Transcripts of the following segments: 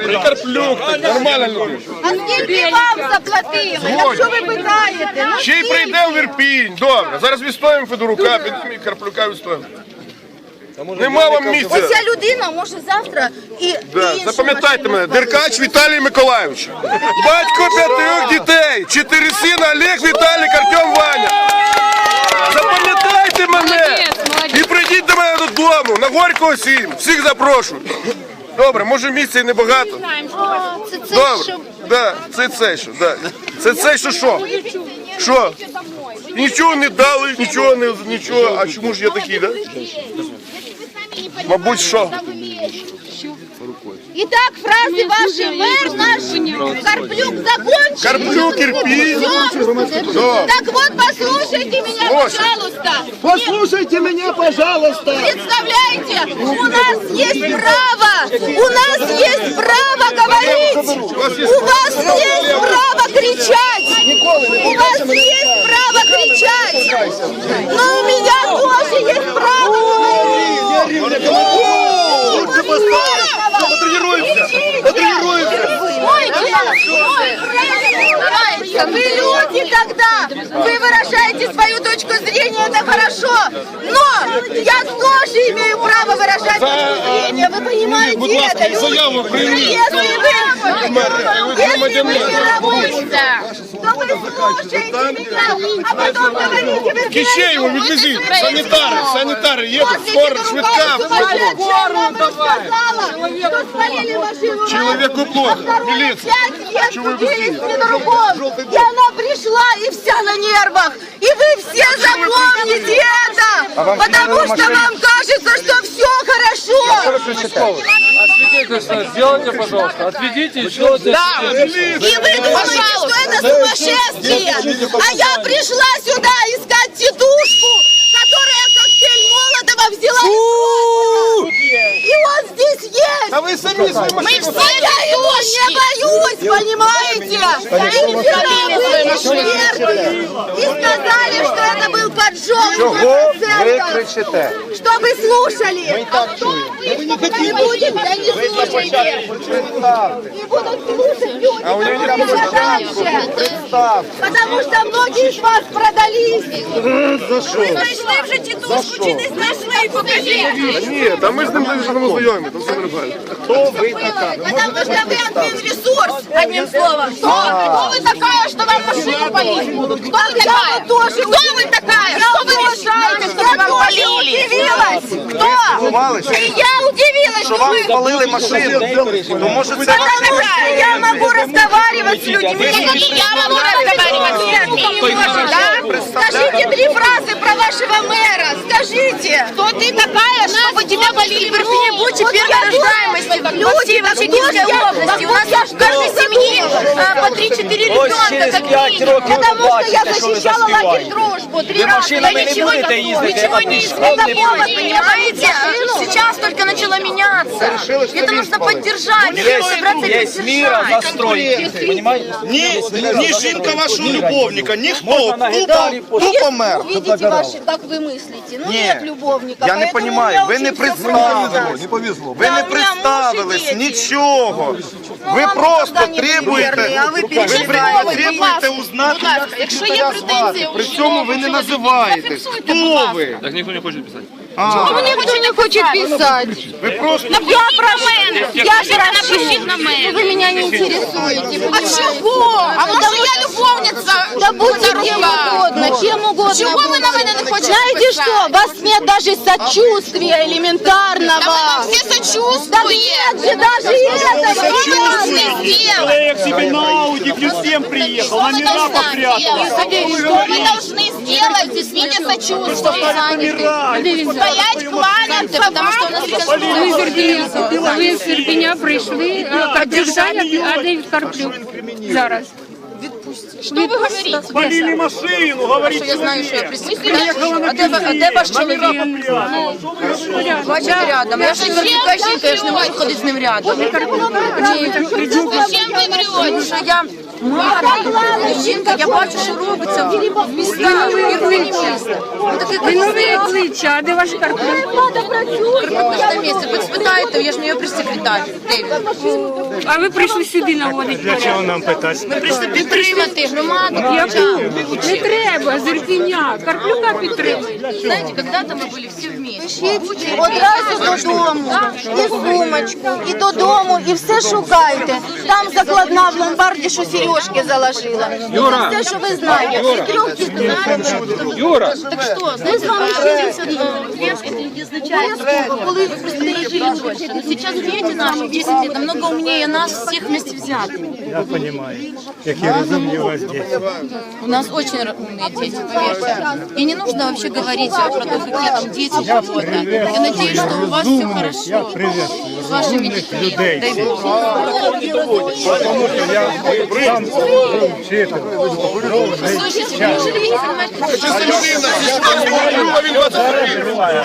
добре, і Карплюк, так, нормальна людина. А скільки вам заплатили? Якщо ви питаєте, ну Ще й прийде в Ірпінь, добре. Зараз відстоїмо Федорука, підемо і Карплюка відстоїмо. Нема вам місця. Оця людина може завтра і, Да, і іншу запам'ятайте машину мене. Деркач Віталій Миколайович. Батько п'ятирьох дітей, чотири сина, Олег, Віталік, Артем, Ваня. Запам'ятайте мене Молодець, молодець. і прийдіть до мене додому, на Горького 7. Всіх запрошую. Добре, може місця і небагато. Це це Добре, що? да, це це що, да. Це це що що? Що? Нічого не дали, нічого не нічого. А чому ж я такий, да? Мабуть, що? Итак, фразы ваши, мэр наш Карплюк закончили. Карплюк. Да. Так вот, послушайте меня, пожалуйста. Послушайте меня, пожалуйста. Представляете, у нас есть право, у нас есть право говорить, у вас есть право кричать, у вас есть право кричать, но у меня тоже есть право говорить. Потренируемся, потренируемся. Вы люди тогда, вы выражаете свою точку зрения, это хорошо, но я тоже имею право выражать точку зрения, вы понимаете это, люди? заяву прийміть. Если вы, если вы не работаете, то вы слушаете меня, а потом говорите, вы Кищеєву відвезіть, санітари, санітари їдуть, скоро, швидка. Человеку плохо, милиция. Чего вы Пять лет И она пришла, и вся на нервах. И вы все запомните это, потому что вам кажется, что все хорошо. Свидетельство сделайте, пожалуйста. Отведите и сделайте. И вы думаете, что это сумасшествие. А я пришла сюда искать тетушку, которая коктейль Молотова взяла из. И он здесь есть. А ви самі свою Мы машину. все я его не боюсь, понимаете? И вчера были эксперты и сказали, что это был поджог. процентов. Что вы слушали? А кто вы, что вы не будете? Да не слушайте. Не будут слушать люди, А у нее не которые дальше. Потому что многие из вас продались. Ви знайшли вже тітушку, чи не знайшли? Покажіть. Ні, та ми з ним навіть не знайомі, там все нормально. Потому что вы Админресурс, одним словом. Кто, кто вы такая, что вам машину полили? Кто вы такая? Кто вы такая? Что вы решаете, что вам полили? удивилась. Кто? И я удивилась, что вы... Спалили машину. То може це Потому что я могу разговаривать с людьми. Я могу разговаривать с людьми. Да? Скажите три фразы про вашего мэра. Скажите. Кто ты такая, чтобы тебя полили в Ирпене Бучи первой рождаемости во всей Воскресенской области? Каждой семье по 3-4 ребенка как минимум. Потому что я защищала лагерь дружбу. Три раза. машинами Я не ничего будете не ездить, Ничего я не пішов, Это не повод, понимаете? Сейчас только начало меняться. Это нужно поддержать. собраться и є міра поддержать. застройки. Понимаєте? Ні, ні жінка вашого любовника, ніхто. Можна Тупо, далі тупо мер. Видите, ваши, как вы мыслите. Ну Не, нет любовника. я не поэтому понимаю, у меня ви не очень всё представились. просто. Ви Да, не у меня муж и представились, дети. нічого. Ви вам просто никогда не требуєте, вірний, а ви ви переживаєте. требуєте узнати, як якщо є секретаря претензії звати. у При цьому ви не називаєтесь. Хто ви? Так никто не хочет писать. Никто не хочет писать. Ви просто Я прошу, я Напишіть на мене. Вы меня не интересуете. А чого? А може я любовниця? Да будьте кем угодно, чем угодно. Чего вы на меня не хотите Знаете писать? что, вас нет даже сочувствия элементарного. Да вы нам все Да сочувствуете. нет же даже этого. Что вы должны сделать? Человек себе на Ауди плюс 7 приехал, Что вы номера должны попрятал. сделать? Что вы должны сделать в виде сочувствия? Стоять, кланяться, потому что у нас Ви з Ірпеня, ви з Ірпеня прийшли а, підтримати Адель Карплюк зараз. Что вы говорите? Спалили машину, говорит Я знаю, что я человек. присутствую. Приехала на А де, а де ваш номера чоловік? попрятала. Бачите рядом. Я ж не жінка, я ж не можу ходити з ним рядом. Ні, так Зачем вы врете? Что я Жінка, я бачу, що робиться в містах, в Ірпені міста. Ви таке Ви нові обличчя, а де ваш Карплюк? на місці. Ви спитаєте, я ж не його прес-секретар. Де він? А ви прийшли сюди наводити порядок. нам питати? Ми прийшли підтримати громаду. Яку? Не треба, з Ірпеня. Карплюка підтримує. Знаете, когда-то мы были все вместе. Одразу додому, і сумочку, і додому, і все шукайте. Там закладна в ломбарді, що сережки заложила. Юра. Все, що ви знаєте. І трьох дітей. Юра, Так что, мы с вами встретимся изначально, коли вы просто не жили больше. Но сейчас дети наши, 10 лет, намного умнее нас всех вместе взятых. Я понимаю, які розумні у вас діти. У нас очень умные дети, поверьте. И не нужно вообще говорить про то, какие там дети животные. Я надеюсь, что у вас все Я хорошо. приветствую С вашими Розумних людей. Тому що я сам був вчитель. Слушайте, неужели не понимаете, Це людина, зі 16 років, а він 23.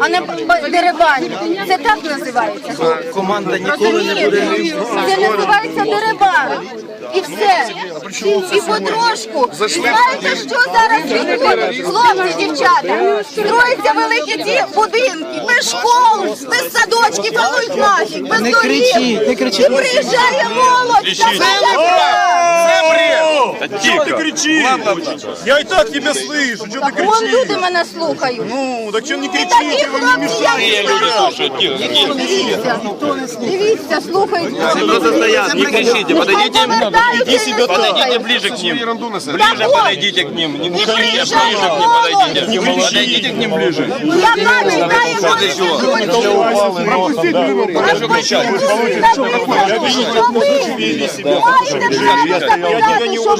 а не дерибані. Це так називається. Команда ніколи не буде. Це називається дерибан. І все. І потрошку. І знаєте, що зараз відбувається? Хлопці, дівчата, строїться великі ці будинки, без школ, без садочків, ну нафіг, без доріг. І приїжджає молодь. та Це бред. Что ты кричишь? Я и так тебя слышу, что ты Вон кричишь? люди мене слухають. Ну, так что не І кричите, такі вы не хлопці, як мешаете. Дивіться, дивіться, слухайте. Просто стоят, не кричите, подойдите, Иди себя подойдите ближе к ним. Ерунду несе. Ближе подойдите к ним. Не І ближе приїжджає к ним молодь. подойдите. Подойдите к ним ближе. Яка чекає молодь? Пропустіть людину. Прошу кричать. Маєте право тебя не була